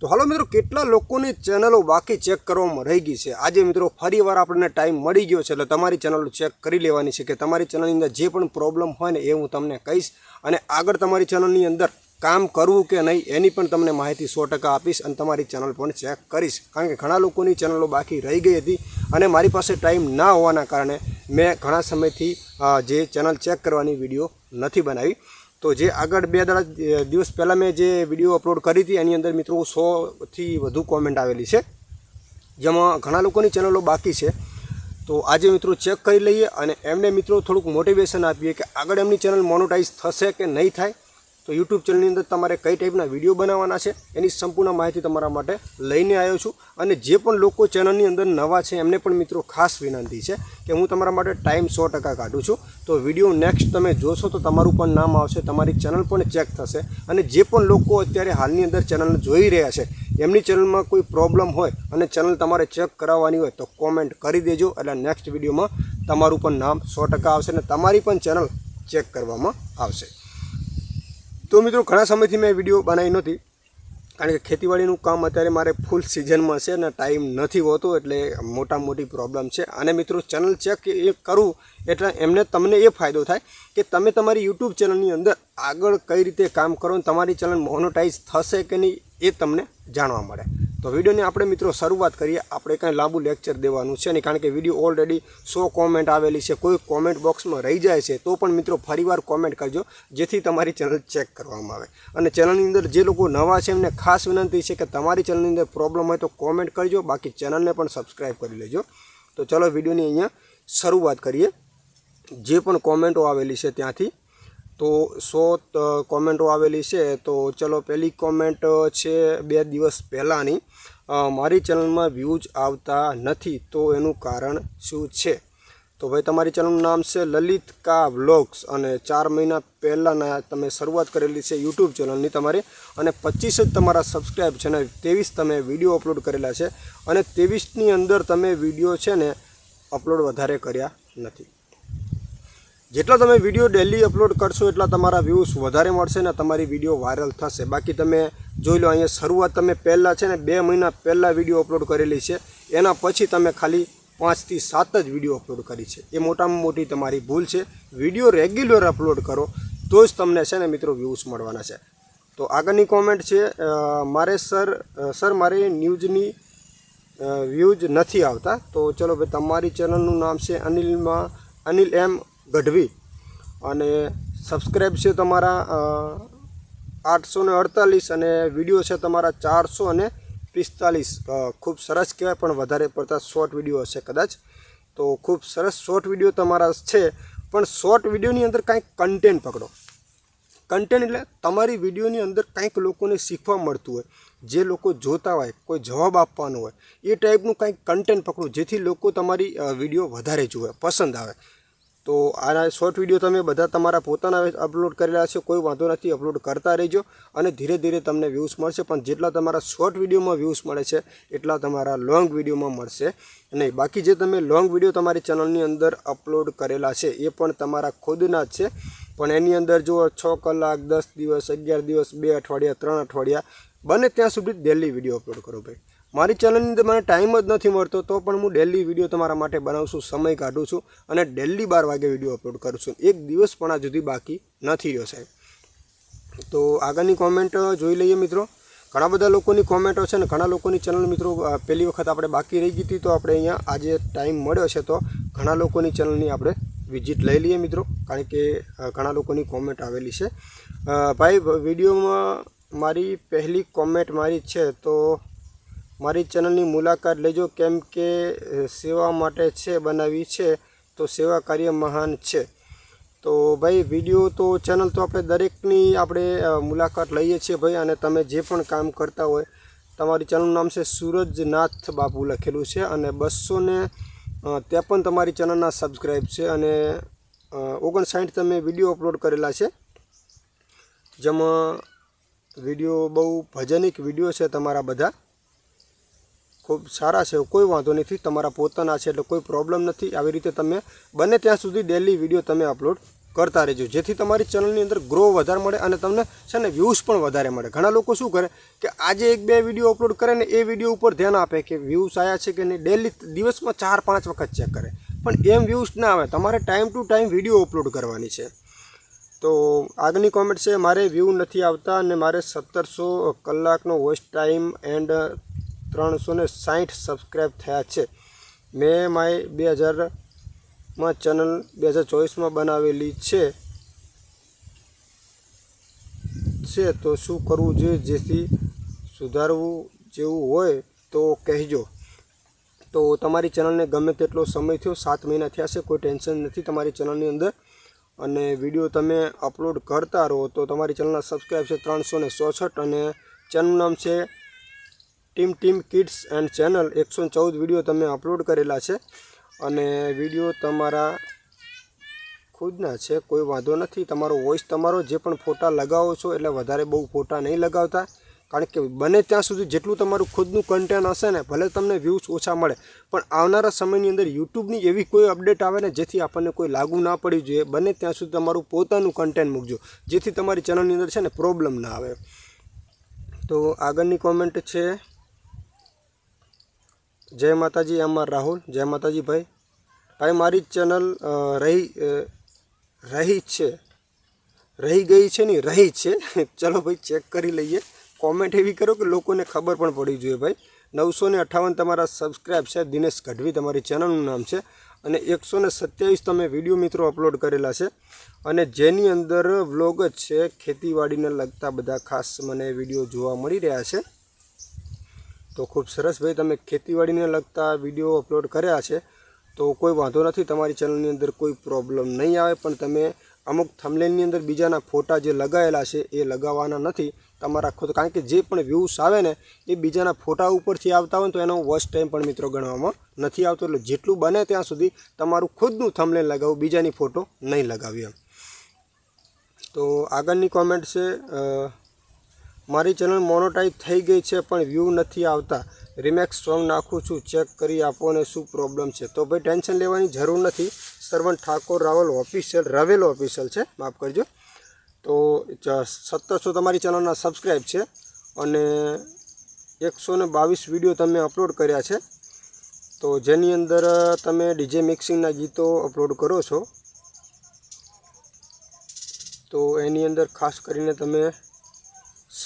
તો હાલો મિત્રો, કેટલા લોકોની ચેનલો બાકી ચેક કરવામાં રહી ગઈ છે? આજે મિત્રો ફરી વાર આપણને ટાઈમ મળી ગયો છે, એટલે તમારી ચેનલો ચેક કરી લેવાની છે કે તમારી ચેનલની અંદર જે પણ પ્રોબ્લેમ હોય ને એ હું તમને કહીશ અને આગળ તમારી ચેનલની અંદર કામ કરવું કે નહીં એની પણ તમને માહિતી સો ટકા આપીશ અને તમારી ચેનલ પણ ચેક કરીશ. કારણ કે ઘણા લોકોની ચેનલો બાકી રહી ગઈ હતી અને મારી પાસે ટાઈમ ના હોવાના કારણે મેં ઘણા સમયથી જે ચેનલ ચેક કરવાની વીડિયો નથી બનાવી. તો જે આગળ બે દાડા દિવસ પહેલાં મેં જે વીડિયો અપલોડ કરી હતી, એની અંદર મિત્રો સોથી વધુ કોમેન્ટ આવેલી છે. જેમાં ઘણા લોકોની ચેનલો બાકી છે. તો આજે મિત્રો ચેક કરી લઈએ અને એમને મિત્રો થોડુંક મોટિવેશન આપીએ કે આગળ એમની ચેનલ મોનોટાઈઝ થશે કે નહીં થાય. તો યુટ્યુબ ચેનલની અંદર તમારે કઈ ટાઈપના વીડિયો બનાવવાના છે, એની સંપૂર્ણ માહિતી તમારા માટે લઈને આવ્યો છું. અને જે પણ લોકો ચેનલની અંદર નવા છે, એમને પણ મિત્રો ખાસ વિનંતી છે કે હું તમારા માટે ટાઈમ સો ટકા કાઢું છું. તો વીડિયો નેક્સ્ટ તમે જોશો તો તમારું પણ નામ આવશે, તમારી ચેનલ પણ ચેક થશે. અને જે પણ લોકો અત્યારે હાલની અંદર ચેનલ જોઈ રહ્યા છે, એમની ચેનલમાં કોઈ પ્રોબ્લેમ હોય અને ચેનલ તમારે ચેક કરાવવાની હોય તો કોમેન્ટ કરી દેજો. એટલે નેક્સ્ટ વિડીયોમાં તમારું પણ નામ સો ટકા આવશે અને તમારી પણ ચેનલ ચેક કરવામાં આવશે. તો મિત્રો, ઘણા સમયથી મેં વીડિયો બનાવી નહોતી, કારણ કે ખેતીવાડીનું કામ અત્યારે મારે ફૂલ સિઝનમાં છે અને ટાઈમ નથી હોતો, એટલે મોટા મોટી પ્રોબ્લેમ છે. અને મિત્રો ચેનલ ચેક એ કરું એટલે એમને તમને એ ફાયદો થાય કે તમે તમારી યુટ્યુબ ચેનલની અંદર આગળ કઈ રીતે કામ કરો તમારી ચેનલ મોનોટાઈઝ થશે કે નહીં એ તમને જાણવા મળે. તો વિડીયોની આપણે મિત્રો શરૂઆત કરીએ. આપણે કાંઈ લાંબુ લેક્ચર દેવાનું છે નહીં, કારણ કે વીડિયો ઓલરેડી સો કોમેન્ટ આવેલી છે. કોઈ કોમેન્ટ બોક્સમાં રહી જાય છે, તો પણ મિત્રો ફરીવાર કોમેન્ટ કરજો, જેથી તમારી ચેનલ ચેક કરવામાં આવે. અને ચેનલની અંદર જે લોકો નવા છે એમને ખાસ વિનંતી છે કે તમારી ચેનલની અંદર પ્રોબ્લેમ હોય તો કોમેન્ટ કરજો, બાકી ચેનલને પણ સબસ્ક્રાઈબ કરી લેજો. તો ચલો વિડીયોની અહીંયા શરૂઆત કરીએ. જે પણ કોમેન્ટો આવેલી છે ત્યાંથી તો સો કોમેન્ટો આવેલી છે, તો ચલો પહેલી કોમેન્ટ છે બે દિવસ પહેલાંની. મારી ચેનલમાં વ્યૂઝ આવતા નથી, તો એનું કારણ શું છે? તો ભાઈ, તમારી ચેનલનું નામ છે લલિત કા વ્લોગ્સ અને ચાર મહિના પહેલાંના તમે શરૂઆત કરેલી છે યુટ્યુબ ચેનલની તમારી અને પચીસ જ તમારા સબસ્ક્રાઈબ છે ને ત્રેવીસ તમે વીડિયો અપલોડ કરેલા છે અને ત્રેવીસની અંદર તમે વીડિયો છે ને અપલોડ વધારે કર્યા નથી. જેટલા તમે વીડિયો ડેલી અપલોડ કરશો એટલા તમારા વ્યૂઝ વધારે મળશે ને તમારી વીડિયો વાયરલ થશે. બાકી તમે જોઈ લો, અહીંયા શરૂઆત તમે પહેલાં છે ને બે મહિના પહેલાં વીડિયો અપલોડ કરેલી છે. એના પછી તમે ખાલી પાંચથી સાત જ વીડિયો અપલોડ કરી છે. એ મોટામાં મોટી તમારી ભૂલ છે. વીડિયો રેગ્યુલર અપલોડ કરો, તો જ તમને છે ને મિત્રો વ્યૂઝ મળવાના છે. તો આગળની કોમેન્ટ છે મારે સર સર, મારે ન્યૂઝની વ્યૂઝ નથી આવતા. તો ચલો ભાઈ, તમારી ચેનલનું નામ છે અનિલમાં, અનિલ એમ ગઢવી. અને સબસ્ક્રાઈબ છે તમારા આઠસો ને અડતાલીસ અને વીડિયો છે તમારા ચારસો અને પિસ્તાલીસ. ખૂબ સરસ કહેવાય, પણ વધારે પડતા શોર્ટ વીડિયો હશે કદાચ. તો ખૂબ સરસ શોર્ટ વીડિયો તમારા છે, પણ શોર્ટ વિડીયોની અંદર કાંઈક કન્ટેન્ટ પકડો. કન્ટેન્ટ એટલે તમારી વિડીયોની અંદર કંઈક લોકોને શીખવા મળતું હોય, જે લોકો જોતા હોય, કોઈ જવાબ આપવાનો હોય, એ ટાઈપનું કંઈક કન્ટેન્ટ પકડો, જેથી લોકો તમારી વીડિયો વધારે જુએ, પસંદ આવે. તો આના શોર્ટ વીડિયો તમે બધા તમારા પોતાના અપલોડ કરેલા છે કોઈ વાંધો નથી અપલોડ કરતા રહેજો અને ધીરે ધીરે તમને વ્યૂઝ મળશે, પણ જેટલા તમારા શોર્ટ વિડીયોમાં વ્યૂઝ મળે છે, એટલા તમારા લોંગ વિડીયોમાં મળશે. નહીં બાકી જે તમે લોંગ વીડિયો તમારી ચેનલની અંદર અપલોડ કરેલા છે, એ પણ તમારા ખુદના જ છે. પણ એની અંદર જુઓ, છ કલાક, દસ દિવસ, અગિયાર દિવસ, બે અઠવાડિયા, ત્રણ અઠવાડિયા, બને ત્યાં સુધી ડેલી વીડિયો અપલોડ કરો ભાઈ. મારી ચેનલની અંદર મને ટાઈમ જ નથી મળતો, તો પણ હું ડેલી વીડિયો તમારા માટે બનાવું છું સમય કાઢું છું અને ડેલી બાર વાગે વીડિયો અપલોડ કરું છું. એક દિવસ પણ આ જુદી બાકી નથી રહ્યો સાહેબ. તો આગળની કોમેન્ટ જોઈ લઈએ મિત્રો. ઘણા બધા લોકોની કોમેન્ટો છે ને ઘણા લોકોની ચેનલ મિત્રો પહેલી વખત આપણે બાકી રહી ગઈ તો આપણે અહીંયા આજે ટાઈમ મળ્યો છે, તો ઘણા લોકોની ચેનલની આપણે વિઝિટ લઈ લઈએ મિત્રો, કારણ કે ઘણા લોકોની કોમેન્ટ આવેલી છે. ભાઈ વિડીયોમાં મારી પહેલી કોમેન્ટ મારી છે, તો મારી ચેનલની મુલાકાત લેજો. કેમ કે સેવા માટે છે, બનાવી છે, તો સેવા કાર્ય મહાન છે. તો ભાઈ, વીડિયો તો, ચેનલ તો આપણે દરેકની આપણે મુલાકાત લઈએ છીએ ભાઈ, અને તમે જે પણ કામ કરતા હોય, તમારી ચેનલનું નામ છે સૂરજનાથ બાપુ લખેલું છે, અને બસો ને ત્રેપન તમારી ચેનલના સબસ્ક્રાઈબ છે, અને ઓગણસાઠ તમે વીડિયો અપલોડ કરેલા છે. જેમાં વીડિયો બહુ ભજનિક વીડિયો છે તમારા બધા. ખૂબ સારા છે, કોઈ વાંધો નથી, તમારા પોતાના છે એટલે કોઈ પ્રોબ્લેમ નથી. આવી રીતે તમે બને ત્યાં સુધી ડેલી વીડિયો તમે અપલોડ કરતા રહેજો. જેથી તમારી ચેનલની અંદર ગ્રો વધારે મળે અને તમને છે ને વ્યૂઝ પણ વધારે મળે. ઘણા લોકો શું કરે કે આજે એક બે વીડિયો અપલોડ કરે ને એ વીડિયો ઉપર ધ્યાન આપે કે વ્યૂઝ આવ્યા છે કે નહીં. ડેલી દિવસમાં ચાર, પાંચ વખત ચેક કરે. પણ એમ વ્યૂઝ ના આવે. તમારે time to time video upload કરવાની છે. તો આગળની કોમેન્ટ છે, મારે વ્યૂ નથી આવતા અને મારે સત્તરસો કલાકનો વોચ ટાઈમ એન્ડ ત્રણસો ને સાઠ સબસ્ક્રાઈબ થયા છે. મેં માય બે હજારમાં ચેનલ બે હજાર ચોવીસમાં બનાવેલી છે. છે તો શું કરવું જોઈએ જેથી સુધારવું જેવું હોય તો કહેજો. તો તમારી ચેનલને ગમે તેટલો સમય થયો, સાત મહિના થયા છે, કોઈ ટેન્શન નથી તમારી ચેનલની અંદર. અને વીડિયો તમે અપલોડ કરતા રહો તો તમારી ચેનલના સબસ્ક્રાઈબ છે ત્રણસો ચોસઠ અને ચેનલનું નામ છે team team kids and channel એકસો ચૌદ વીડિયો તમે અપલોડ કરેલા છે. અને વીડિયો તમારા ખુદના છે, કોઈ વાંધો નથી. તમારો વોઇસ તમારો જે પણ ફોટા લગાવો છો, એટલે વધારે બહુ ફોટા નહીં લગાવતા. કારણ કે બને ત્યાં સુધી જેટલું તમારું ખુદનું કન્ટેન્ટ હશે ને, ભલે તમને વ્યૂઝ ઓછા મળે. પણ આવનારા સમયની અંદર યુટ્યુબની એવી કોઈ અપડેટ આવે ને, જેથી આપણને કોઈ લાગુ ના પડી જોઈએ. બને ત્યાં સુધી તમારું પોતાનું કન્ટેન્ટ મૂકજો, જેથી તમારી ચેનલની અંદર છે ને પ્રોબ્લેમ ના આવે. તો આગળની કોમેન્ટ છે જય માતાજી એમાં રાહુલ, જય માતાજી ભાઈ. ભાઈ, મારી ચેનલ રહી રહી છે. રહી ગઈ છે ને, રહી છે. ચલો ભાઈ ચેક કરી લઈએ. કોમેન્ટ એવી કરો કે લોકોને ખબર પણ પડી જોઈએ ભાઈ. નવસો ને અઠ્ઠાવન તમારા સબસ્ક્રાઈબ છે, દિનેશ ગઢવી તમારી ચેનલનું નામ છે. અને એકસો ને સત્યાવીસ તમે વીડિયો મિત્રો અપલોડ કરેલા છે. અને જેની અંદર વ્લોગ જ છે, ખેતીવાડીને લગતા બધા ખાસ મને વીડિયો જોવા મળી રહ્યા છે. તો ખૂબ સરસ ભાઈ, તમે ખેતીવાડીને લગતા વીડિયો અપલોડ કર્યા છે, તો કોઈ વાંધો નથી, તમારી ચેનલની અંદર કોઈ પ્રોબ્લેમ નહીં આવે, પણ તમે અમુક થમલેનની અંદર બીજાના ફોટા જે લગાવેલા છે, એ લગાવવાના નથી. તમારા ખુદ, કારણ કે જે પણ વ્યૂઝ આવે ને, એ બીજાના ફોટા ઉપરથી આવતા હોય તો એનો વોચ ટાઈમ પણ મિત્રો ગણવામાં નથી આવતો. એટલે જેટલું બને ત્યાં સુધી તમારું ખુદનું થમલેન લગાવવું બીજાની ફોટો નહીં લગાવી એમ. તો આગળની કોમેન્ટ છે મારી ચેનલ મોનોટાઈપ થઈ ગઈ છે, પણ વ્યૂ નથી આવતા. રિમેક્સ સોંગ નાખું છું, ચેક કરી આપો ને શું પ્રોબ્લેમ છે. તો ભાઈ, ટેન્શન લેવાની જરૂર નથી. સરવણ ઠાકોર, રાવલ ઓફિશિયલ રાવેલ ઓફિશિયલ છે. માફ કરજો. તો સત્તરસો તમારી ચેનલના સબસ્ક્રાઈબ છે અને એકસો ને બાવીસ વીડિયો તમે અપલોડ કર્યા છે. તો જેની અંદર તમે ડીજે મિક્સિંગના ગીતો અપલોડ કરો છો. તો એની અંદર ખાસ કરીને તમે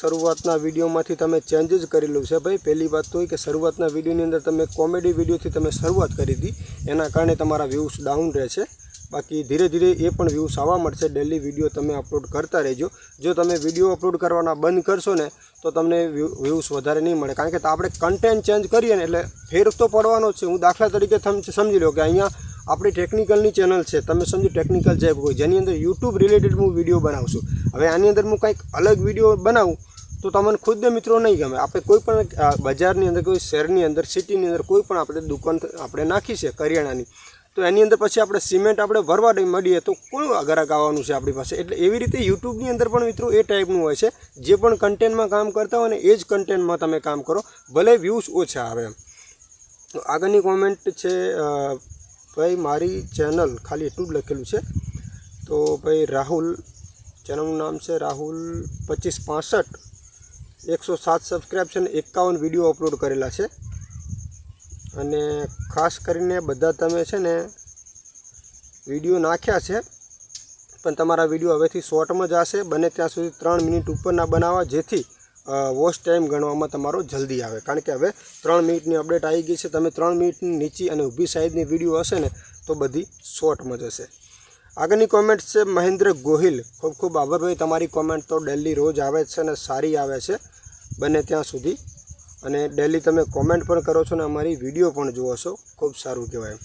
શરૂઆતના વિડીયોમાંથી તમે ચેન્જ જ કરેલું છે ભાઈ. પહેલી વાત તો એ કે શરૂઆતના વિડીયોની અંદર તમે કોમેડી વિડીયોથી તમે શરૂઆત કરી હતી એના કારણે તમારા વ્યૂઝ ડાઉન રહે છે બાકી ધીરે ધીરે એ પણ વ્યૂઝ આવવા મળશે. ડેલી વીડિયો તમે અપલોડ કરતા રહેજો. જો તમે વીડિયો અપલોડ કરવાના બંધ કરશો ને, તો તમને વ્યૂઝ વધારે નહીં મળે. કારણ કે આપણે કન્ટેન્ટ ચેન્જ કરીએ ને એટલે ફેર તો પડવાનો છે. હું દાખલા તરીકે સમજી લો કે અહીંયા આપણી ટેકનિકલની ચેનલ છે. તમે સમજો ટેકનિકલ જેબ હોય, જેની અંદર યુટ્યુબ રિલેટેડ હું વીડિયો બનાવું છું. હવે આની અંદર હું કંઈક અલગ વીડિયો બનાવું તો તમને ખુદ મિત્રો નહીં ગમે. આપણે કોઈ પણ બજારની અંદર, કોઈ શહેરની અંદર, સિટીની અંદર કોઈ પણ આપણે દુકાન આપણે નાખી છે કરિયાણાની. તો એની અંદર પછી આપણે સિમેન્ટ આપણે ભરવા મળીએ તો કોણ ગ્રાહક આવવાનું છે આપણી પાસે? એટલે એવી રીતે યુટ્યુબની અંદર પણ મિત્રો એ ટાઈપનું હોય છે. જે પણ કન્ટેન્ટમાં કામ કરતા હોય ને એ જ કન્ટેન્ટમાં તમે કામ કરો. ભલે વ્યૂઝ ઓછા આવે તો આગળની કોમેન્ટ છે ભાઈ મારી ચેનલ ખાલી એટલું જ લખેલું છે. તો ભાઈ રાહુલ ચેનલનું નામ છે રાહુલ પચીસ પાસઠ. એકસો સાત સબસ્ક્રાઈબ છે ને એકાવન વીડિયો અપલોડ કરેલા છે. અને ખાસ કરીને બધા તમે છે ને વીડિયો નાખ્યા છે, પણ તમારા વીડિયો હવેથી શોર્ટમાં જ હશે. બને ત્યાં સુધી ત્રણ મિનિટ ઉપરના બનાવવા, જેથી વોચ ટાઈમ ગણવામાં તમારો જલ્દી આવે. કારણ કે હવે ત્રણ મિનિટની અપડેટ આવી ગઈ છે. તમે ત્રણ મિનિટની નીચી અને ઊભી સાઈઝની વીડિયો હશે ને, તો બધી શોર્ટમાં જ હશે. આગળની કોમેન્ટ છે મહેન્દ્ર ગોહિલ. ખૂબ ખૂબ આભાર ભાઈ. તમારી કોમેન્ટ તો ડેલી રોજ આવે છે અને સારી આવે છે. બને ત્યાં સુધી. અને ડેલી તમે કોમેન્ટ પણ કરો છો અને અમારી વીડિયો પણ જુઓ છો. ખૂબ સારું કહેવાય.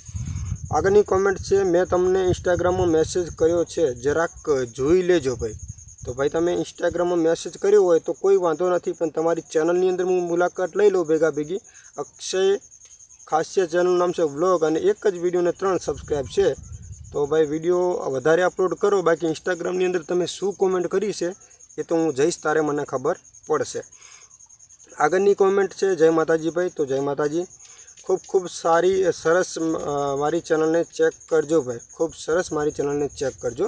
આગળની કોમેન્ટ છે, મેં તમને ઇન્સ્ટાગ્રામમાં મેસેજ કર્યો છે. જરાક જોઈ લેજો ભાઈ. તો ભાઈ તમે ઇન્સ્ટાગ્રામમાં મેસેજ કર્યો હોય તો કોઈ વાંધો નથી, પણ તમારી ચેનલની અંદર હું મુલાકાત લઈ લઉં ભેગા ભેગી. અક્ષય ખાસ્ય ચેનલનું નામ છે વ્લોગ અને એક જ વિડીયોને ત્રણ સબસ્ક્રાઈબ છે. તો ભાઈ વીડિયો વધારે અપલોડ કરો. બાકી ઇન્સ્ટાગ્રામની અંદર તમે શું કોમેન્ટ કરી છે એ તો હું જઈશ, તારે મને ખબર પડશે. આગળની કોમેન્ટ છે, જય માતાજી ભાઈ. તો જય માતાજી. ખૂબ ખૂબ સારી સરસ મારી ચેનલને ચેક કરજો ભાઈ. ખૂબ સરસ મારી ચેનલને ચેક કરજો.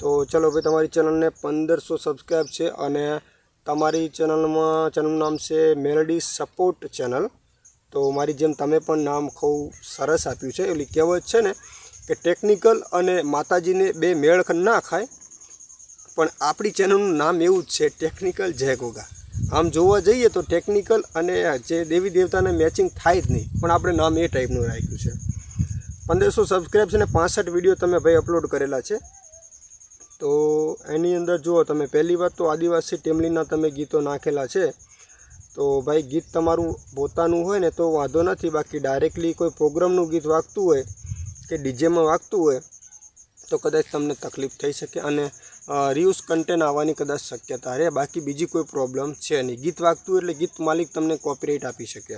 તો ચલો ભાઈ, તમારી ચેનલને પંદરસો સબસ્ક્રાઈબ છે અને તમારી ચેનલમાં ચેનલનું નામ છે મેલડી સપોર્ટ ચેનલ તો મારી જેમ તમે પણ નામ ખૂબ સરસ આપ્યું છે. એટલી કહેવત છે ને કે ટેકનિકલ અને માતાજીને બે મેળ ના ખાય, પણ આપણી ચેનલનું નામ એવું જ છે ટેકનિકલ જય ગોગા. આમ જોવા જઈએ તો ટેકનિકલ અને જે દેવી દેવતાને મેચિંગ થાય જ નહીં, પણ આપણે નામ એ ટાઈપનું રાખ્યું છે. પંદરસો સબસ્ક્રાઈબ છે ને પાસઠ વીડિયો તમે ભાઈ અપલોડ કરેલા છે. તો એની અંદર જુઓ, તમે પહેલી વાત તો આદિવાસી ટેમલીના તમે ગીતો નાખેલા છે. તો ભાઈ ગીત તમારું પોતાનું હોય ને તો વાંધો નથી, બાકી ડાયરેક્ટલી કોઈ પ્રોગ્રામનું ગીત વાગતું હોય કે ડીજેમાં વાગતું હોય, તો કદાચ તમને તકલીફ થઈ શકે અને રિયુઝ કન્ટેન્ટ આવવાની કદાચ શક્યતા રહે. બાકી બીજી કોઈ પ્રોબ્લેમ છે નહીં. ગીત વાગતું એટલે ગીત માલિક તમને કોપીરાઇટ આપી શકે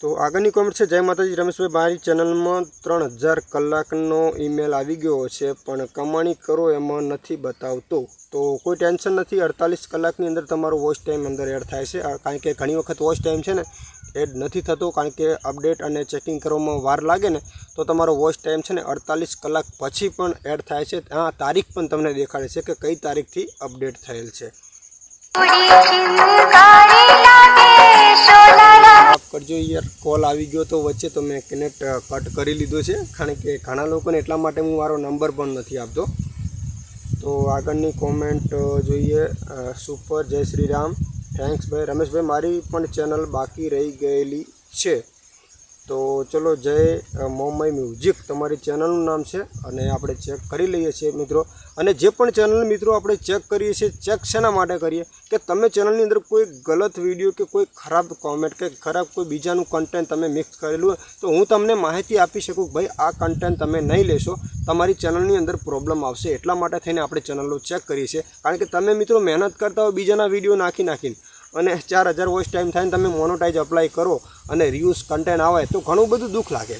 તો આગળની કોમેન્ટ છે, જય માતાજી, રમેશભાઈ, મારી ચેનલમાં ત્રણ હજાર કલાકનો ઈમેલ આવી ગયો છે, પણ કમાણી કરો એમાં નથી બતાવતો. તો કોઈ ટેન્શન નથી. અડતાલીસ કલાકની અંદર તમારો વોચ ટાઈમ અંદર એડ થાય છે. કારણ કે ઘણી વખત વોચ ટાઈમ છે ને, એડ નથી થતો. કારણ કે અપડેટ અને ચેકિંગ કરવામાં વાર લાગે ને, તો તમારો વોચ ટાઈમ છે ને અડતાલીસ કલાક પછી પણ એડ થાય છે. આ તારીખ પણ તમને દેખાડે છે કે કઈ તારીખથી અપડેટ થયેલ છે. માફ કરજો યાર, કોલ આવી ગયો તો વચ્ચે તો મેં કનેક્ટ કટ કરી લીધો છે. કારણ કે ઘણા લોકોને એટલા માટે હું મારો નંબર પણ નથી આપતો. તો આગળની કોમેન્ટ જોઈએ. સુપર જય શ્રી રામ. થેન્ક્સ ભાઈ. રમેશભાઈ, મારી પણ ચેનલ બાકી રહી ગયેલી છે. તો ચલો જય મોમય મ્યુઝિક. તમારી ચેનલનું નામ છે અને આપણે ચેક કરી લઈએ છીએ મિત્રો. અને જે પણ ચેનલ મિત્રો આપણે ચેક કરીએ છીએ, ચેક શેના માટે કરીએ? કે તમે ચેનલની અંદર કોઈ ગલત વીડિયો કે કોઈ ખરાબ કોમેન્ટ કે ખરાબ કોઈ બીજાનું કન્ટેન્ટ તમે મિક્સ કરેલું હોય, તો હું તમને માહિતી આપી શકું ભાઈ આ કન્ટેન્ટ તમે નહીં લેશો, તમારી ચેનલની અંદર પ્રોબ્લેમ આવશે. એટલા માટે થઈને આપણે ચેનલો ચેક કરીએ છીએ. કારણ કે તમે મિત્રો મહેનત કરતા હોય, બીજાના વીડિયો નાખી નાખીને. અને ચાર હજાર વોઇસ ટાઈમ થાય તમે મોનોટાઈઝ અપ્લાય કરો અને રિયુઝ કન્ટેન્ટ આવે તો ઘણું બધું દુઃખ લાગે.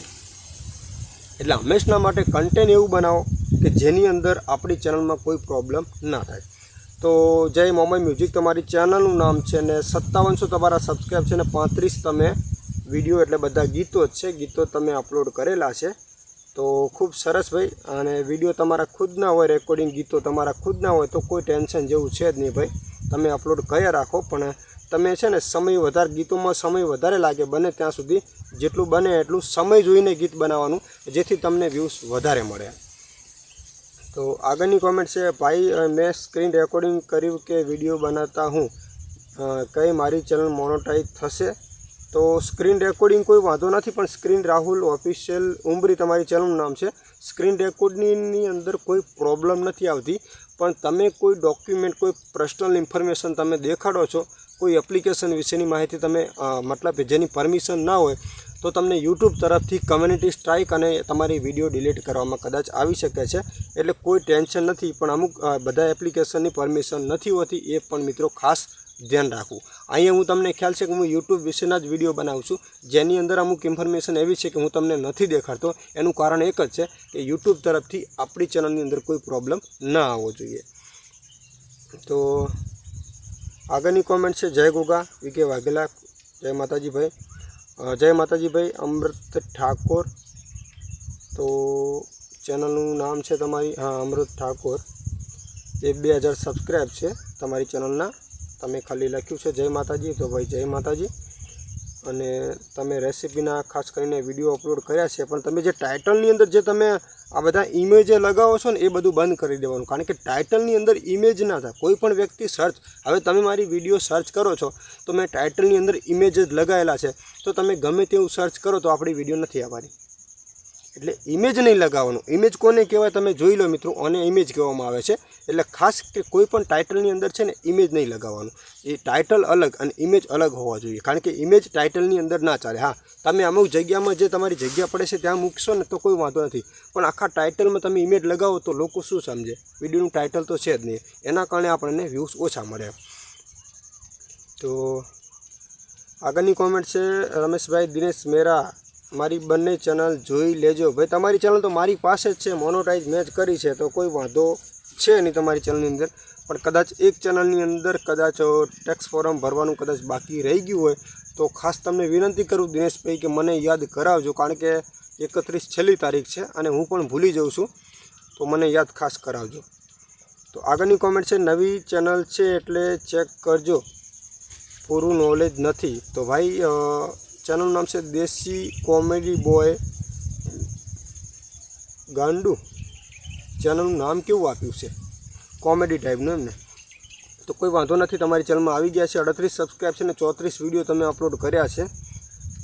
એટલે હંમેશના માટે કન્ટેન્ટ એવું બનાવો કે જેની અંદર આપણી ચેનલમાં કોઈ પ્રોબ્લેમ ના થાય. તો જય મોબાઈલ મ્યુઝિક તમારી ચેનલનું નામ છે ને સત્તાવનસો તમારા સબસ્ક્રાઈબ છે ને પાંત્રીસ તમે વીડિયો એટલે બધા ગીતો જ છે, ગીતો તમે અપલોડ કરેલા છે. તો ખૂબ સરસ ભાઈ, અને વીડિયો તમારા ખુદના હોય રેકોર્ડિંગ ગીતો તમારા ખુદના હોય તો કોઈ ટેન્શન જેવું છે જ નહીં ભાઈ. તમે અપલોડ કર્યા રાખો, પણ તમે છે ને સમય વધારે, ગીતોમાં સમય વધારે લાગે, બને ત્યાં સુધી જેટલું બને એટલું સમય જોઈને ગીત બનાવવાનું, જેથી તમને વ્યૂઝ વધારે મળે. તો આગળની કોમેન્ટ છે, ભાઈ મેં સ્ક્રીન રેકોર્ડિંગ કર્યું કે વીડિયો બનાવતા હું? કઈ મારી ચેનલ મોનોટાઈઝ થશે? તો સ્ક્રીન રેકોર્ડિંગ કોઈ વાંધો નથી, પણ સ્ક્રીન રાહુલ ઓફિશિયલ ઉમરી તમારી ચેનલનું નામ છે. સ્ક્રીન રેકોર્ડિંગની અંદર કોઈ પ્રોબ્લેમ નથી આવતી. પણ તમે કોઈ ડોક્યુમેન્ટ કોઈ પર્સનલ ઇન્ફોર્મેશન તમે દેખાડો છો, કોઈ એપ્લિકેશન વિશેની માહિતી તમે મતલબ જેની પરમિશન ના હોય, તો તમને યુટ્યુબ તરફથી કમ્યુનિટી સ્ટ્રાઇક અને તમારી વીડિયો ડિલીટ કરવામાં કદાચ આવી શકે છે. એટલે કોઈ ટેન્શન નથી, પણ અમુક બધા એપ્લિકેશનની પરમિશન નથી હોતી, એ પણ મિત્રો ખાસ ધ્યાન રાખવું. અહીંયા હું તમને ખ્યાલ છે કે હું યુટ્યુબ વિશેના જ વીડિયો બનાવું છું. જેની અંદર અમુક ઇન્ફોર્મેશન એવી છે કે હું તમને નથી દેખાડતો. એનું કારણ એક જ છે કે યુટ્યુબ તરફથી આપણી ચેનલની અંદર કોઈ પ્રોબ્લેમ ના આવવો જોઈએ. તો આગળની કોમેન્ટ છે, જય ગોગા, વિકે વાઘેલા, જય માતાજી ભાઈ જય માતાજી ભાઈ અમૃત ઠાકોર. તો ચેનલનું નામ છે તમારી, હા, અમૃત ઠાકોર. એ બે હજાર સબસ્ક્રાઈબ છે તમારી ચેનલના. તમે ખાલી લખ્યું છે જય માતાજી, તો ભાઈ જય માતાજી. અને તમે રેસીપીના ખાસ કરીને વીડિયો અપલોડ કર્યા છે, પણ તમે જે ટાઇટલની અંદર જે તમે આ બધા ઇમેજે લગાવો છો ને, એ બધું બંધ કરી દેવાનું. કારણ કે ટાઇટલની અંદર ઇમેજ ના થાય, કોઈ પણ વ્યક્તિ સર્ચ હવે તમે મારી વીડિયો સર્ચ કરો છો, તો મેં ટાઇટલની અંદર ઇમેજ જ લગાવેલા છે, તો તમે ગમે તેવું સર્ચ કરો તો આપણી વીડિયો નથી આવવાની. એટલે ઇમેજ નહીં લગાવવાનું. ઇમેજ કોને કહેવાય તમે જોઈ લો મિત્રો અને ઇમેજ કહેવામાં આવે છે. એટલે ખાસ કે કોઈ પણ ટાઇટલની અંદર છે ને ઇમેજ નહીં લગાવવાનું. એ ટાઇટલ અલગ અને ઇમેજ અલગ હોવા જોઈએ. કારણ કે ઇમેજ ટાઇટલની અંદર ના ચાલે. હા, તમે અમુક જગ્યામાં જે તમારી જગ્યા પડે છે ત્યાં મૂકશો ને તો કોઈ વાંધો નથી. પણ આખા ટાઇટલમાં તમે ઇમેજ લગાવો તો લોકો શું સમજે? વિડીયોનું ટાઇટલ તો છે જ નહીં. એના કારણે આપણને વ્યૂઝ ઓછા મળે. તો આગળની કોમેન્ટ છે રમેશભાઈ દિનેશ મેરા. મારી બંને ચેનલ જોઈ લેજો. ભાઈ, તમારી ચેનલ તો મારી પાસે જ છે. મોનોટાઈઝ મેચ કરી છે, તો કોઈ વાંધો છે નહીં તમારી ચેનલની અંદર. પણ કદાચ એક ચેનલની અંદર કદાચ ટેક્સ ફોર્મ ભરવાનું કદાચ બાકી રહી ગયું હોય, તો ખાસ તમને વિનંતી કરું દિનેશભાઈ કે મને યાદ કરાવજો, કારણ કે એકત્રીસ છેલ્લી તારીખ છે અને હું પણ ભૂલી જાઉં છું. તો મને યાદ ખાસ કરાવજો. તો આગળની કોમેન્ટ છે, નવી ચેનલ છે એટલે ચેક કરજો. પૂરું નોલેજ નથી. તો ભાઈ ચેનલનું નામ છે દેશી કોમેડી બોય ગાંડુ. ચેનલનું નામ કેવું આપ્યું છે? કોમેડી ટાઈપનું એમને. તો કોઈ વાંધો નથી, તમારી ચેનલમાં આવી ગયા છે અડત્રીસ સબસ્ક્રાઈબ છે ને ચોત્રીસ વીડિયો તમે અપલોડ કર્યા છે.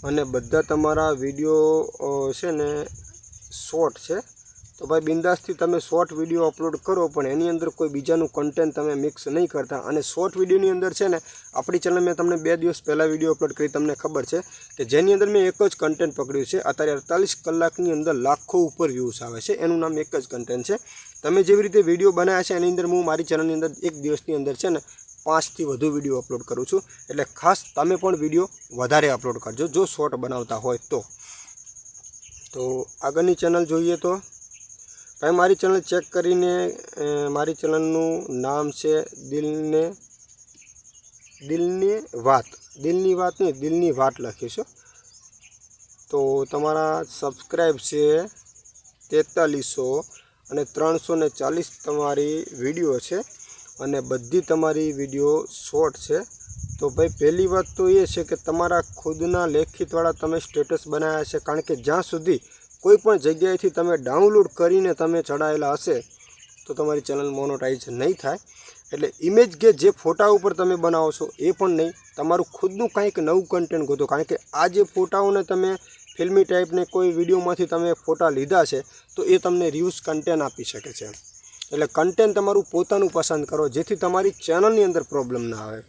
અને બધા તમારા વીડિયો છે ને શોર્ટ છે. તો ભાઈ બિંદાસથી તમે શોર્ટ વીડિયો અપલોડ કરો, પણ એની અંદર કોઈ બીજાનું કન્ટેન્ટ તમે મિક્સ નહીં કરતા. અને શોર્ટ વિડીયોની અંદર છે ને, આપણી ચેનલ મેં તમને બે દિવસ પહેલાં વીડિયો અપલોડ કરી, તમને ખબર છે કે જેની અંદર મેં એક જ કન્ટેન્ટ પકડ્યું છે. અત્યારે અડતાલીસ કલાકની અંદર લાખો ઉપર વ્યૂઝ આવે છે. એનું નામ એક જ કન્ટેન્ટ છે. તમે જેવી રીતે વીડિયો બનાવ્યા છે, એની અંદર હું મારી ચેનલની અંદર એક દિવસની અંદર છે ને, પાંચથી વધુ વીડિયો અપલોડ કરું છું. એટલે ખાસ તમે પણ વીડિયો વધારે અપલોડ કરજો. જો શોર્ટ બનાવતા હોય તો. તો આગળની ચેનલ જોઈએ તો ભાઈ મારી ચેનલ ચેક કરીને મારી ચેનલનું નામ છે દિલને, દિલની વાત. દિલની વાત નહીં, દિલની વાત લખીશું તો તમારા સબસ્ક્રાઈબ છે તેતાલીસો અને ત્રણસો ને ચાલીસ તમારી વીડિયો છે અને બધી તમારી વીડિયો શોર્ટ છે. તો ભાઈ, પહેલી વાત તો એ છે કે તમારા ખુદના લેખિતવાળા તમે સ્ટેટસ બનાવ્યા છે. કારણ કે જ્યાં સુધી કોઈ પણ જગ્યાએથી તમે ડાઉનલોડ કરીને તમે ચડાયેલા હશે, તો તમારી ચેનલ મોનોટાઈઝ નહીં થાય. એટલે ઇમેજ કે જે ફોટા ઉપર તમે બનાવો છો, એ પણ નહીં. તમારું ખુદનું કંઈક નવું કન્ટેન્ટ ગોતો. કારણ કે આ જે ફોટાઓને તમે ફિલ્મી ટાઈપને કોઈ વિડીયોમાંથી તમે ફોટા લીધા છે, તો એ તમને રિવ્યુઝ કન્ટેન્ટ આપી શકે છે. એટલે કન્ટેન્ટ તમારું પોતાનું પસંદ કરો, જેથી તમારી ચેનલની અંદર પ્રોબ્લેમ ના આવે.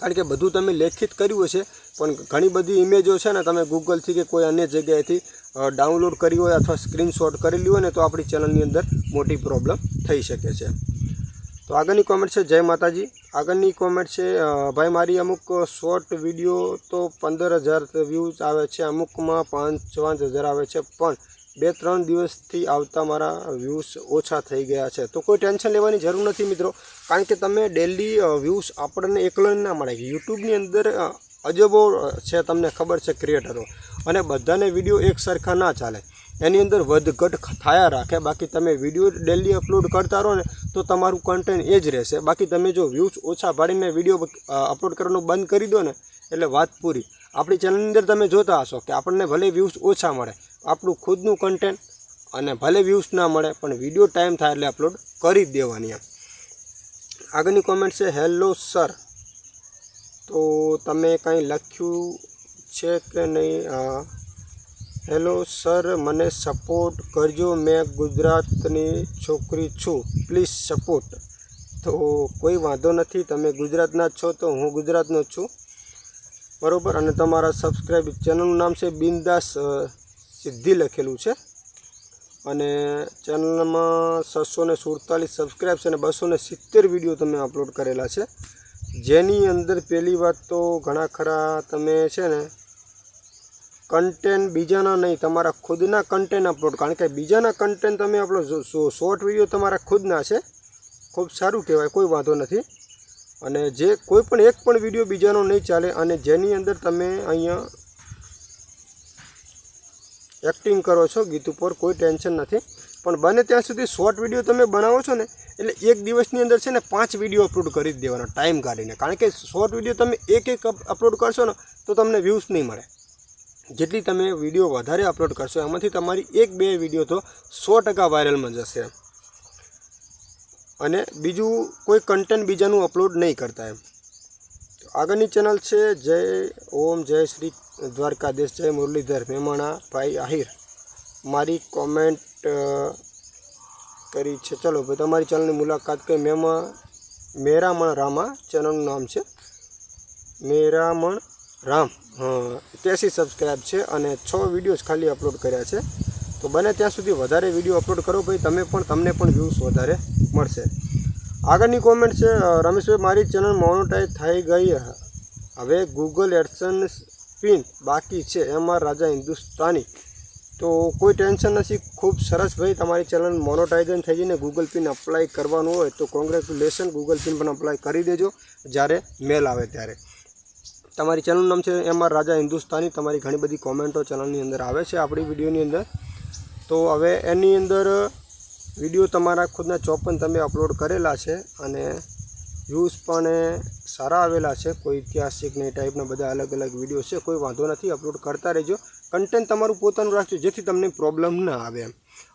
કારણ કે બધું તમે લેખિત કર્યું હશે, પણ ઘણી બધી ઇમેજો છે ને, તમે ગૂગલથી કે કોઈ અન્ય જગ્યાએથી ડાઉનલોડ કરી હોય અથવા સ્ક્રીનશોટ કરેલી હોય ને તો આપણી ચેનલની અંદર મોટી પ્રોબ્લેમ થઈ શકે છે. તો આગળની કોમેન્ટ છે, જય માતાજી. આગળની કોમેન્ટ છે ભાઈ મારી અમુક શોર્ટ વીડિયો તો પંદર હજાર વ્યૂઝ આવે છે, અમુકમાં પાંચ પાંચ હજાર આવે છે, પણ બે ત્રણ દિવસથી આવતા મારા વ્યૂઝ ઓછા થઈ ગયા છે. તો કોઈ ટેન્શન લેવાની જરૂર નથી મિત્રો, કારણ કે તમે ડેલી વ્યૂઝ આપણને એકલો ના મળે. યુટ્યુબની અંદર અજબો છે તમને ખબર છે ક્રિએટરો અને બધાને વીડિયો એક સરખા ના ચાલે. એની અંદર વધઘટ થયા રાખે. બાકી તમે વીડિયો ડેલી અપલોડ કરતા રહો ને, તો તમારું કન્ટેન્ટ એ જ રહેશે. બાકી તમે જો વ્યૂઝ ઓછા પાડીને વીડિયો અપલોડ કરવાનું બંધ કરી દો ને, એટલે વાત પૂરી. આપણી ચેનલની અંદર તમે જોતા હશો કે આપણને ભલે વ્યૂઝ ઓછા મળે, આપણું ખુદનું કન્ટેન્ટ અને ભલે વ્યૂઝ ના મળે, પણ વીડિયો ટાઈમ થાય એટલે અપલોડ કરી દેવાની એમ. આગળની કોમેન્ટ છે હેલો સર તો તમે કંઈ લખ્યું છે કે નહીં? હા. હેલો સર મને સપોર્ટ કરજો. મેં ગુજરાતની છોકરી છું. પ્લીઝ સપોર્ટ તો કોઈ વાંધો નથી, તમે ગુજરાતના છો તો હું ગુજરાતનો છું. બરાબર? અને તમારા સબસ્ક્રાઈબ ચેનલનું નામ છે બિંદાસ સિદ્ધિ લખેલું છે. અને ચેનલમાં છસો ને સુડતાલીસ સબસ્ક્રાઈબ છે અને બસો ને સિત્તેર વીડિયો તમે અપલોડ કરેલા છે. જેની અંદર પહેલી વાત તો ઘણા ખરા તમે છે ને કન્ટેન્ટ બીજાના નહીં, તમારા ખુદના કન્ટેન્ટ અપલોડ કારણ કે બીજાના કન્ટેન્ટ તમે અપલોડ શોર્ટ વીડિયો તમારા ખુદના છે. ખૂબ સારું કહેવાય, કોઈ વાંધો નથી. અને જે કોઈ પણ એક પણ વીડિયો બીજાનો નહીં ચાલે અને જેની અંદર તમે અહીંયા એક્ટિંગ કરો છો, ગીત ઉપર કોઈ ટેન્શન નથી. પણ બને ત્યાં સુધી શોર્ટ વીડિયો તમે બનાવો છો ને, એટલે એક દિવસની અંદર છે ને પાંચ વીડિયો અપલોડ કરી જ દેવાનો ટાઈમ કાઢીને. કારણ કે શોર્ટ વીડિયો તમે એક એક અપલોડ કરશો ને, તો તમને વ્યૂઝ નહીં મળે. જેટલી તમે વીડિયો વધારે અપલોડ કરશો, એમાંથી તમારી એક બે વીડિયો તો સો ટકા વાયરલમાં જશે. અને બીજું, કોઈ કન્ટેન્ટ બીજાનું અપલોડ નહીં કરતા એમ. આગળની ચેનલ છે, જય ઓમ, જય શ્રી દ્વારકાધીશ, જય મુરલીધર, મેમાણા ભાઈ આહિર. મારી કોમેન્ટ કરી છે. ચલો, ભાઈ, તમારી ચેનલની મુલાકાત કરી. મેમાં, મેરામણ રામા ચેનલનું નામ છે, મેરામણ રામ. ત્યાંસી સબસ્ક્રાઈબ છે અને છ વિડીયોઝ ખાલી અપલોડ કર્યા છે. તો બને ત્યાં સુધી વધારે વીડિયો અપલોડ કરો ભાઈ, તમે પણ, તમને પણ વ્યૂઝ વધારે મળશે. આગળની કોમેન્ટ છે રમેશભાઈ, મારી ચેનલ મોનોટાઈઝ થઈ ગઈ હવે ગૂગલ એડસન્સ પિન બાકી છે એમાં રાજા હિન્દુસ્તાની. તો કોઈ ટેન્શન નથી, ખૂબ સરસ ભાઈ, તમારી ચેનલ મોનોટાઇઝન થઈ જઈને ગૂગલ પિન અપ્લાય કરવાનું હોય તો કોંગ્રેચ્યુલેશન ગૂગલ પિન પણ અપ્લાય કરી દેજો, જ્યારે મેલ આવે ત્યારે. તમારી ચેનલનું નામ છે એમાં રાજા હિન્દુસ્તાની તમારી ઘણી બધી કોમેન્ટો ચેનલની અંદર આવે છે આપણી વિડીયોની અંદર. તો હવે એની અંદર વીડિયો તમારા ખુદના ચોપન તમે અપલોડ કરેલા છે અને વ્યૂઝ પણ સારા આવેલા છે. કોઈ ઐતિહાસિક ને ટાઈપના બધા અલગ અલગ વીડિયો છે. કોઈ વાંધો નથી અપલોડ કરતા રહેજો. કન્ટેન્ટ તમારું પોતાનું રાખજો, જેથી તમને પ્રોબ્લેમ ના આવે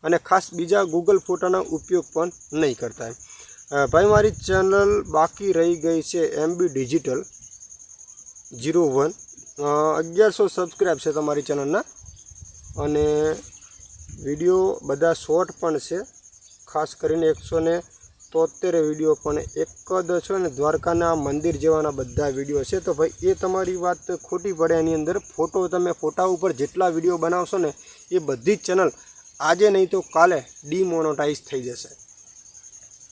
અને ખાસ બીજા ગૂગલ ફોટાનો ઉપયોગ પણ નહીં કરતા ભાઈ, મારી ચેનલ બાકી રહી ગઈ છે એમબી ડિજિટલ જીરો વન. અગિયારસો સબસ્ક્રાઈબ છે તમારી ચેનલના. અને વીડિયો બધા શોર્ટ પણ છે. ખાસ કરીને એકસો ને તોતેર વીડિયો પણ એક જ છે ને દ્વારકાના મંદિર જેવાના બધા વીડિયો છે. તો ભાઈ, એ તમારી વાત ખોટી પડે એની અંદર. ફોટો તમે ફોટા ઉપર જેટલા વીડિયો બનાવશો ને, એ બધી જ ચેનલ આજે નહીં તો કાલે ડીમોનોટાઈઝ થઈ જશે.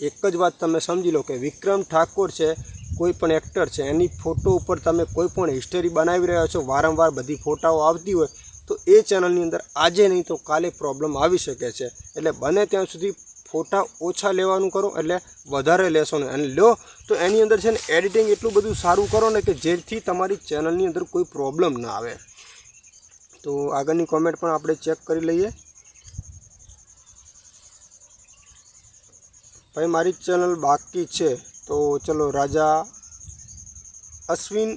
એક જ વાત તમે સમજી લો કે વિક્રમ ઠાકોર છે કોઈ પણ એક્ટર છે, એની ફોટો ઉપર તમે કોઈ પણ હિસ્ટરી બનાવી રહ્યા છો, વારંવાર બધી ફોટાઓ આવતી હોય, તો એ ચેનલની અંદર આજે નહીં તો કાલે પ્રોબ્લેમ આવી શકે છે. એટલે બને ત્યાં સુધી ફોટા ઓછા લેવાનું કરો, એટલે વધારે લેશો ને અને લો, તો એની અંદર છે ને એડિટિંગ એટલું બધું સારું કરો ને કે જેથી તમારી ચેનલની અંદર કોઈ પ્રોબ્લેમ ના આવે. તો આગળની કોમેન્ટ પણ આપણે ચેક કરી લઈએ. ભાઈ, મારી ચેનલ બાકી છે. તો ચલો રાજા અશ્વિન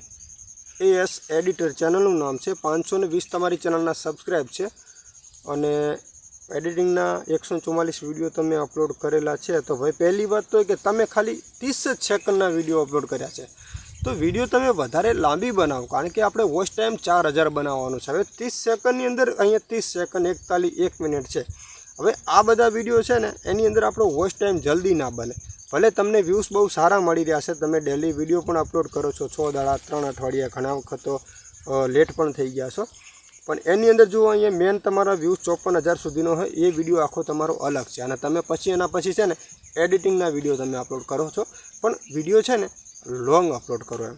એએસ એડિટર ચેનલનું નામ છે. પાંચસો ને વીસ તમારી ચેનલના સબસ્ક્રાઈબ છે. અને એડિટિંગના એકસો ચુમ્માલીસ વીડિયો તમે અપલોડ કરેલા છે. તો ભાઈ પહેલી વાત તો કે તમે ખાલી ત્રીસ જ સેકન્ડના વીડિયો અપલોડ કર્યા છે. તો વીડિયો તમે વધારે લાંબી બનાવો, કારણ કે આપણે વોચ ટાઈમ ચાર હજાર બનાવવાનો છે. હવે ત્રીસ સેકન્ડની અંદર અહીંયા ત્રીસ સેકન્ડ એકતાલીસ એક મિનિટ છે. હવે આ બધા વીડિયો છે ને, એની અંદર આપણો વોચ ટાઈમ જલ્દી ના બને. ભલે તમને વ્યૂઝ બહુ સારા મળી રહ્યા છે, તમે ડેલી વીડિયો પણ અપલોડ કરો છો, છ દાડા, ત્રણ અઠવાડિયા, ઘણા વખત લેટ પણ થઈ ગયા છો. પણ એની અંદર જુઓ, અહીંયા મેન તમારા વ્યૂઝ ચોપન હજાર સુધીનો હોય, એ વીડિયો આખો તમારો અલગ છે. અને તમે પછી એના પછી છે ને એડિટિંગના વીડિયો તમે અપલોડ કરો છો. પણ વીડિયો છે ને લોંગ અપલોડ કરો એમ.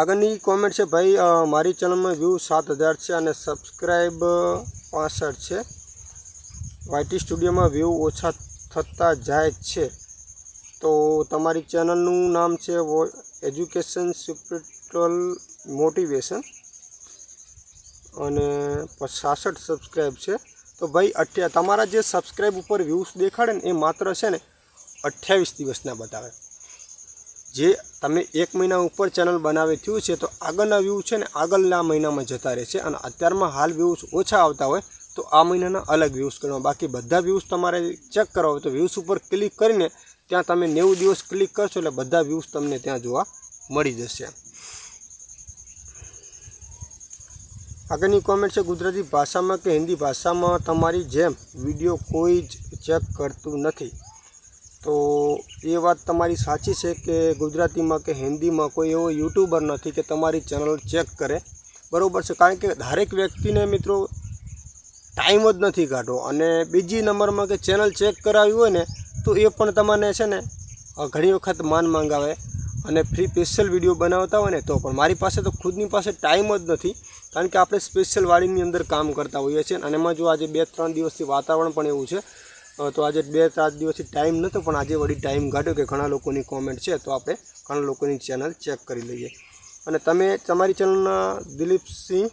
આગળની કોમેન્ટ છે, ભાઈ મારી ચેનલમાં વ્યૂ સાત હજાર છે અને સબસ્ક્રાઈબ પાસઠ છે. વાયટી સ્ટુડિયોમાં વ્યૂ ઓછા થતા જાય છે. તો તમારી ચેનલનું નામ છે એજ્યુકેશન સ્પિરિચ્યુઅલ મોટિવેશન અને સાસઠ સબસ્ક્રાઈબ છે. તો ભાઈ, અઠ્યા તમારા જે સબસ્ક્રાઈબ ઉપર વ્યૂઝ દેખાડે ને એ માત્ર છે ને અઠ્યાવીસ દિવસના બતાવે. જે તમે એક મહિના ઉપર ચેનલ બનાવે થયું છે, તો આગળના વ્યૂ છે ને આગળના મહિનામાં જતા રહે છે અને અત્યારમાં હાલ વ્યૂઝ ઓછા આવતા હોય, તો આ મહિનાના અલગ વ્યૂઝ કરવા. બાકી બધા વ્યૂઝ તમારે ચેક કરવા હોય તો વ્યૂઝ ઉપર ક્લિક કરીને ત્યાં તમે નેવું દિવસ ક્લિક કરશો એટલે બધા વ્યૂઝ તમને ત્યાં જોવા મળી જશે. આગળની કોમેન્ટ છે, ગુજરાતી ભાષામાં કે હિન્દી ભાષામાં તમારી જેમ વીડિયો કોઈ જ ચેક કરતું નથી. તો એ વાત તમારી સાચી છે કે ગુજરાતીમાં કે હિન્દીમાં કોઈ એવો યુટ્યુબર નથી કે તમારી ચેનલ ચેક કરે. બરાબર છે, કારણ કે દરેક વ્યક્તિને મિત્રો ટાઈમ જ નથી કાઢવો. અને બીજી નંબરમાં કે ચેનલ ચેક કરાવી હોય ને તો એ પણ તમને છે ને ઘણી વખત માન માંગાવે અને ફ્રી સ્પેશિયલ વીડિયો બનાવતા હોય ને, તો પણ. મારી પાસે તો ખુદની પાસે ટાઈમ જ નથી, કારણ કે આપણે સ્પેશિયલ વાડીની અંદર કામ કરતા હોઈએ છીએ અને એમાં જો આજે બે ત્રણ દિવસથી વાતાવરણ પણ એવું છે તો આજે બે ત્રણ દિવસથી ટાઈમ નહોતો પણ આજે વળી ટાઈમ કાઢ્યો કે ઘણા લોકોની કોમેન્ટ છે, તો આપણે ઘણા લોકોની ચેનલ ચેક કરી લઈએ. અને તમે તમારી ચેનલના દિલીપસિંહ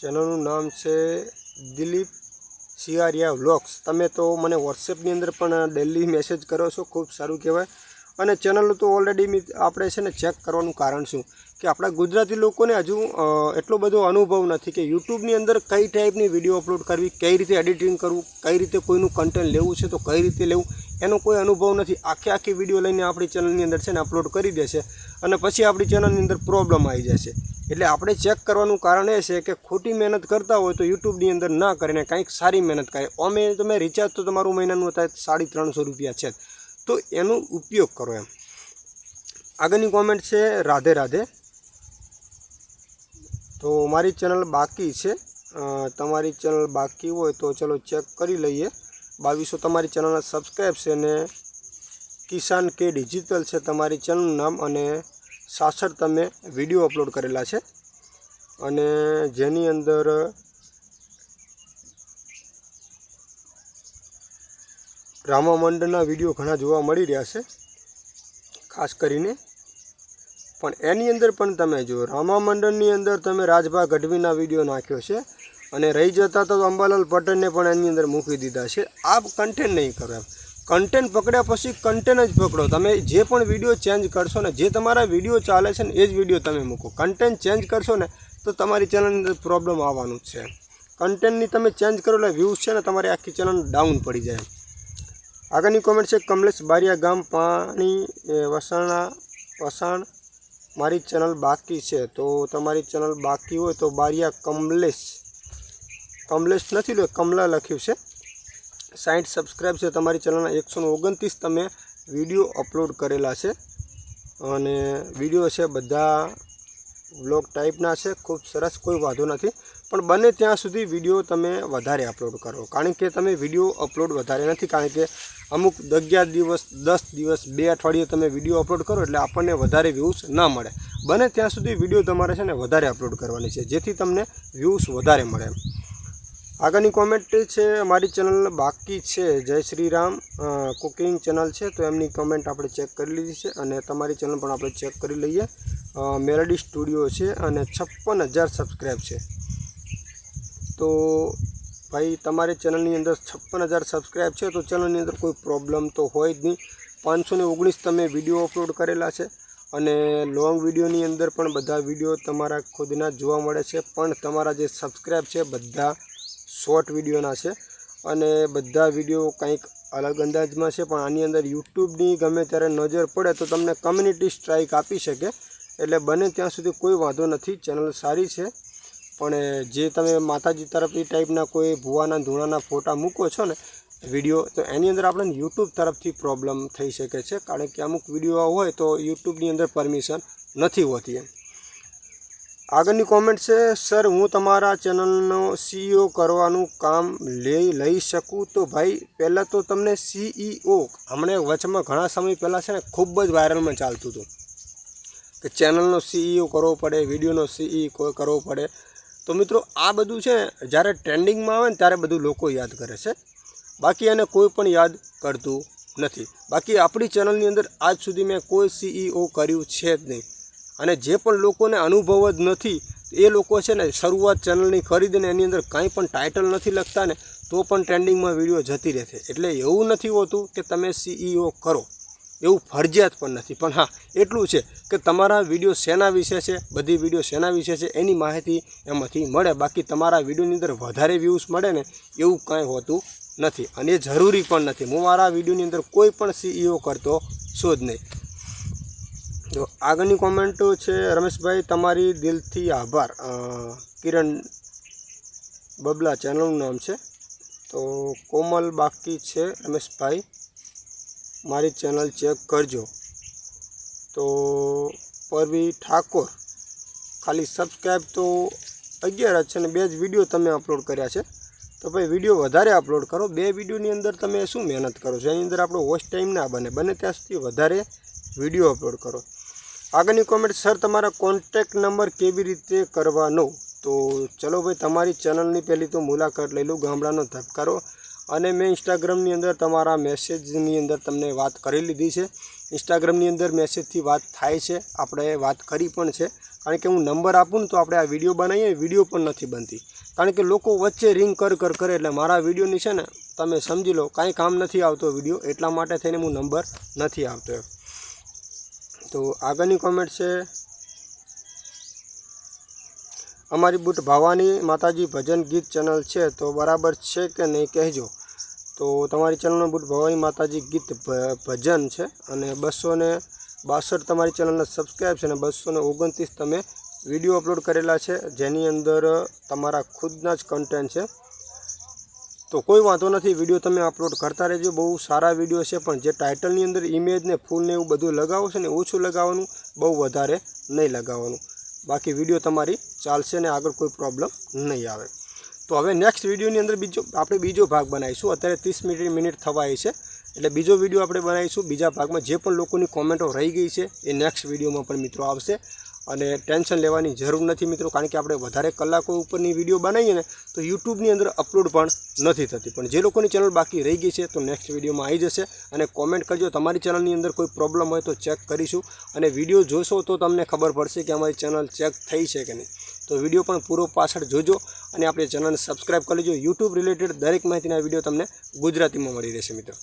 ચેનલનું નામ છે દિલીપ સિયારિયા વ્લોગ્સ. તમે તો મને વોટ્સએપની અંદર પણ ડેલી મેસેજ કરો છો, ખૂબ સારું કહેવાય. અને ચેનલ તો ઓલરેડી આપણે છે ને ચેક કરવાનું કારણ શું? કે આપણા ગુજરાતી લોકોને હજુ એટલો બધો અનુભવ નથી કે યુટ્યુબની અંદર કઈ ટાઈપની વીડિયો અપલોડ કરવી, કઈ રીતે એડિટિંગ કરવું, કઈ રીતે કોઈનું કન્ટેન્ટ લેવું છે, તો કઈ રીતે લેવું, એનો કોઈ અનુભવ નથી. આખી આખી વીડિયો લઈને આપણી ચેનલની અંદર છે ને અપલોડ કરી દેશે. અને પછી આપણી ચેનલની અંદર પ્રોબ્લેમ આવી જશે. એટલે આપણે ચેક કરવાનું કારણ એ છે કે ખોટી મહેનત કરતા હોય તો યુટ્યુબની અંદર ના કરીને કંઈક સારી મહેનત કરે. અમે તમે રિચાર્જ તો તમારું મહિનાનું અત્યારે સાડી ત્રણસો રૂપિયા છે તો એનો ઉપયોગ કરો એમ. આગળની કોમેન્ટ છે રાધે રાધે. તો મારી ચેનલ બાકી છે. તમારી ચેનલ બાકી હોય તો ચલો ચેક કરી લઈએ. બાવીસો તમારી ચેનલના સબસ્ક્રાઈબ છે અને કિસાન કે ડિજિટલ છે તમારી ચેનલનું નામ અને સાસઠ તમે વીડિયો અપલોડ કરેલા છે અને જેની અંદર રામા મંડળના વીડિયો ઘણા જોવા મળી રહ્યા છે, ખાસ કરીને. પણ એની અંદર પણ તમે જો રામા મંડળની અંદર તમે રાજભા ગઢવીના વીડિયો નાખ્યો છે અને રહી જતા તો અંબાલાલ પટેલને પણ એની અંદર મૂકી દીધા છે. આ કન્ટેન્ટ નહીં કરો કન્ટેન્ટ પકડ્યા પછી કન્ટેન્ટ જ પકડો. તમે જે પણ વીડિયો ચેન્જ કરશો ને, જે તમારા વીડિયો ચાલે છે ને, એ જ વીડિયો તમે મૂકો. કન્ટેન્ટ ચેન્જ કરશો ને, તો તમારી ચેનલની અંદર પ્રોબ્લેમ આવવાનું જ છે. કન્ટેન્ટની તમે ચેન્જ કરો એટલે વ્યૂઝ છે ને, તમારી આખી ચેનલ ડાઉન પડી જાય. આગળની કોમેન્ટ છે, કમલેશ બારિયા ગામ પાણી વસાણા, વસાણ, મારી ચેનલ બાકી છે. તો તમારી ચેનલ બાકી હોય તો બારિયા કમલેશ. કમલેશ નથી લો કમલા લખ્યું છે. સાઠ સબસ્ક્રાઈબ છે, તમારી ચેનલના એકસો ઓગણત્રીસ તમે વીડિયો અપલોડ કરેલા છે. અને વીડિયો છે, બધા વ્લોગ ટાઈપના છે, ખૂબ સરસ, કોઈ વાંધો નથી. પણ બને ત્યાં સુધી વીડિયો તમે વધારે અપલોડ કરો. કારણ કે તમે વીડિયો અપલોડ વધારે નથી, કારણ કે અમુક અગિયાર દિવસ, દસ દિવસ, બે અઠવાડિયે તમે વીડિયો અપલોડ કરો એટલે આપણને વધારે વ્યૂઝ ના મળે. બને ત્યાં સુધી વીડિયો તમારે છે ને વધારે અપલોડ કરવાની છે, જેથી તમને વ્યૂઝ વધારે મળે. આગળની કોમેન્ટ છે મારી ચેનલ બાકી છે, જય શ્રી રામ કુકિંગ ચેનલ છે, તો એમની કોમેન્ટ આપણે ચેક કરી લીધી છે અને તમારી ચેનલ પણ આપણે ચેક કરી લઈએ. મેલડી સ્ટુડિયો છે અને છપ્પન હજાર સબસ્ક્રાઈબ છે. તો ભાઈ, તમારી ચેનલની અંદર છપ્પન હજાર સબસ્ક્રાઈબ છે, તો ચેનલની અંદર કોઈ પ્રોબ્લેમ તો હોય જ નહીં. પાંચસો ઓગણીસ તમે વીડિયો અપલોડ કરેલા છે અને લોંગ વિડીયોની અંદર પણ બધા વીડિયો તમારા ખુદના જોવા મળે છે. પણ તમારા જે સબસ્ક્રાઈબ છે, બધા શોર્ટ વિડીયોના છે અને બધા વીડિયો કંઈક અલગ અંદાજમાં છે, પણ આની અંદર યુટ્યુબની ગમે ત્યારે નજર પડે તો તમને કમ્યુનિટી સ્ટ્રાઇક આપી શકે. એટલે બને ત્યાં સુધી કોઈ વાંધો નથી ચેનલ સારી છે. પણ જે તમે માતાજી તરફથી ટાઈપના કોઈ ભુવાના ધૂણાના ફોટા મૂકો છો ને, વીડિયો, તો એની અંદર આપણે યુટ્યુબ તરફથી પ્રોબ્લેમ થઈ શકે છે. કારણ કે અમુક વીડિયો હોય તો યુટ્યુબની અંદર પરમિશન નથી હોતી એમ. આગળની કોમેન્ટ છે, સર, હું તમારા ચેનલનો સીઈઓ કરવાનું કામ લઈ લઈ શકું તો ભાઈ, પહેલાં તો તમને સીઈઓ હમણાં વચમાં ઘણા સમય પહેલાં છે ને ખૂબ જ વાયરલમાં ચાલતું હતું. કે ચેનલનો સીઈઓ કરવો પડે, વિડીયોનો સીઈ કરવો પડે. તો મિત્રો, આ બધું છે જ્યારે ટ્રેન્ડિંગમાં આવે ને ત્યારે બધું લોકો યાદ કરે છે. બાકી એને કોઈ પણ યાદ કરતું નથી. બાકી આપણી ચેનલની અંદર આજ સુધી મેં કોઈ સીઈઓ કર્યું છે જ નહીં. અને જે પણ લોકોને અનુભવ જ નથી, એ લોકો છે ને શરૂઆત ચેનલની ખરીદીને એની અંદર કાંઈ પણ ટાઇટલ નથી લખતા ને, તો પણ ટ્રેન્ડિંગમાં વીડિયો જતી રહેશે. એટલે એવું નથી હોતું કે તમે સીઈઓ કરો. એવું ફરજિયાત પણ નથી. પણ હા, એટલું છે કે તમારા વીડિયો શેના વિશે છે, બધી વીડિયો શેના વિશે છે, એની માહિતી એમાંથી મળે. બાકી તમારા વિડીયોની અંદર વધારે વ્યૂઝ મળે ને, એવું કાંઈ હોતું નથી. અને જરૂરી પણ નથી. હું મારા વિડીયોની અંદર કોઈ પણ સીઈઓ કરતો છું જ નહીં. તો આગળની કોમેન્ટ છે, રમેશભાઈ, તમારી દિલથી આભાર. કિરણ બબલા ચેનલનું નામ છે. તો કોમલ બાકી છે, રમેશભાઈ. મારી ચેનલ ચેક કરજો. તો પરવી ઠાકોર, ખાલી સબસ્ક્રાઈબ તો અગિયાર જ છે અને બે જ વીડિયો તમે અપલોડ કર્યા છે. તો ભાઈ વીડિયો વધારે અપલોડ કરો. બે વિડીયોની અંદર તમે શું મહેનત કરો છો? એની અંદર આપણો વોચ ટાઈમ ના બને. બને ત્યાં સુધી વધારે વીડિયો અપલોડ કરો. આગળની કોમેન્ટ સર તમારા કોન્ટેક્ટ નંબર કેવી રીતે કરવાનો? તો ચલો ભાઈ, તમારી ચેનલની પહેલી તો મુલાકાત લઈ લઉં ગામડાનો ધબકારો. અને મેં ઇન્સ્ટાગ્રામની અંદર તમારા મેસેજની અંદર તમને વાત કરી લીધી છે. ઇન્સ્ટાગ્રામની અંદર મેસેજથી વાત થાય છે. આપણે વાત કરી પણ છે. કારણ કે હું નંબર આપું ને તો આપણે આ વીડિયો બનાવીએ વીડિયો પણ નથી બનતી. કારણ કે લોકો વચ્ચે રિંગ કર કર, કરે, એટલે મારા વિડીયોની છે ને, તમે સમજી લો, કાંઈ કામ નથી આવતો વીડિયો. એટલા માટે થઈને હું નંબર નથી આવતો એમ. તો આગળની કોમેન્ટ છે, અમારી બુટ ભાવાની માતાજી ભજન ગીત ચેનલ છે, તો બરાબર છે કે નહીં કહેજો? તો તમારી ચેનલનું બુટ ભવાની માતાજી ગીત ભજન છે અને બસો ને બાસઠ તમારી ચેનલના સબસ્ક્રાઈબ છે અને બસો ને ઓગણત્રીસ તમે વીડિયો અપલોડ કરેલા છે, જેની અંદર તમારા ખુદના જ કન્ટેન્ટ છે. તો કોઈ વાંધો નથી, વીડિયો તમે અપલોડ કરતા રહેજો. બહુ સારા વીડિયો છે, પણ જે ટાઇટલની અંદર ઇમેજ ને ફૂલ ને એવું બધું લગાવો છે ને ઓછું લગાવવાનું, બહુ વધારે નહીં લગાવવાનું. બાકી વીડિયો તમારી ચાલશે ને આગળ કોઈ પ્રોબ્લેમ નહીં આવે. તો હવે નેક્સ્ટ વિડીયોની અંદર બીજો, આપણે બીજો ભાગ બનાવીશું. અત્યારે ત્રીસ મિનિટ મિનિટ થવા આવી છે, એટલે બીજો વીડિયો આપણે બનાવીશું. બીજા ભાગમાં જે પણ લોકોની કોમેન્ટો રહી ગઈ છે, એ નેક્સ્ટ વિડીયોમાં પણ મિત્રો આવશે. અને ટેન્શન લેવાની જરૂર નથી મિત્રો, કારણ કે આપણે વધારે કલાકો ઉપરની વીડિયો બનાવીએ ને, તો યુટ્યુબની અંદર અપલોડ પણ નથી થતી. પણ જે લોકોની ચેનલ બાકી રહી ગઈ છે, તો નેક્સ્ટ વિડીયોમાં આવી જશે. અને કોમેન્ટ કરજો, તમારી ચેનલની અંદર કોઈ પ્રોબ્લેમ હોય તો ચેક કરીશું. અને વીડિયો જોશો તો તમને ખબર પડશે કે અમારી ચેનલ ચેક થઈ છે કે નહીં. તો વીડિયો પણ પૂરો પાછળ જોજો અને આપણી ચેનલને સબસ્ક્રાઈબ કરી લેજો. યુટ્યુબ રિલેટેડ દરેક માહિતીના વીડિયો તમને ગુજરાતીમાં મળી રહેશે મિત્રો.